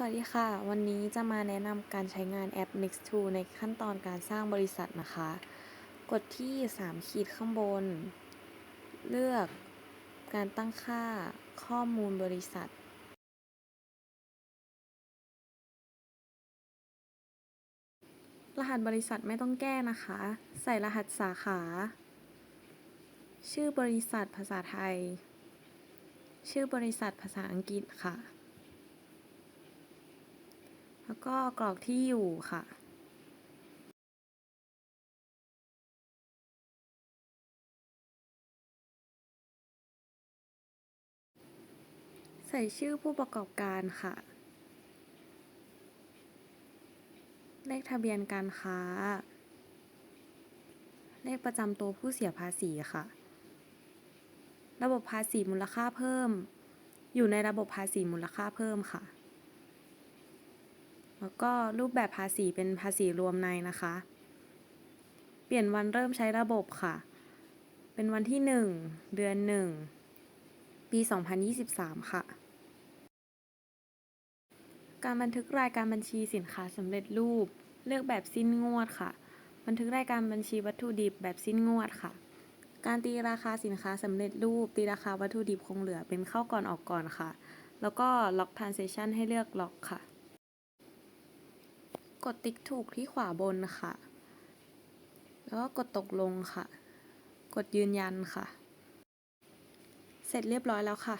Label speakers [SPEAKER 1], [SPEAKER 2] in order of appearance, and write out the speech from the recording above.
[SPEAKER 1] สวัสดีค่ะ วันนี้จะมาแนะนำการใช้งานแอป Next2 ในขั้นตอนการสร้างบริษัทนะคะ กดที่ 3 ขีดข้างบน เลือกการตั้งค่าข้อมูลบริษัท รหัสบริษัทไม่ต้องแก้นะคะ ใส่รหัสสาขา ชื่อบริษัทภาษาไทย ชื่อบริษัทภาษาอังกฤษค่ะ แล้วก็กรอกที่อยู่ค่ะใส่ชื่อผู้ประกอบการค่ะ เลขทะเบียนการค้า เลขประจำตัวผู้เสียภาษีค่ะ ระบบภาษีมูลค่าเพิ่ม อยู่ในระบบภาษีมูลค่าเพิ่มค่ะ แล้วก็รูปแบบภาษีเป็นภาษีรวมในนะคะ เปลี่ยนวันเริ่มใช้ระบบค่ะ เป็นวันที่ 1 เดือน 1 ปี 2023 ค่ะ การบันทึกรายการบัญชีสินค้าสำเร็จรูป เลือกแบบสิ้นงวดค่ะ บันทึกรายการบัญชีวัตถุดิบแบบสิ้นงวดค่ะ การตีราคาสินค้าสำเร็จรูป ตีราคาวัตถุดิบคงเหลือเป็นเข้าก่อนออกก่อนค่ะ แล้วก็ล็อก transaction ให้เลือกล็อกค่ะ กดติ๊กถูกที่ขวาบนค่ะ แล้วก็กดตกลงค่ะ กดยืนยันค่ะ เสร็จเรียบร้อยแล้วค่ะ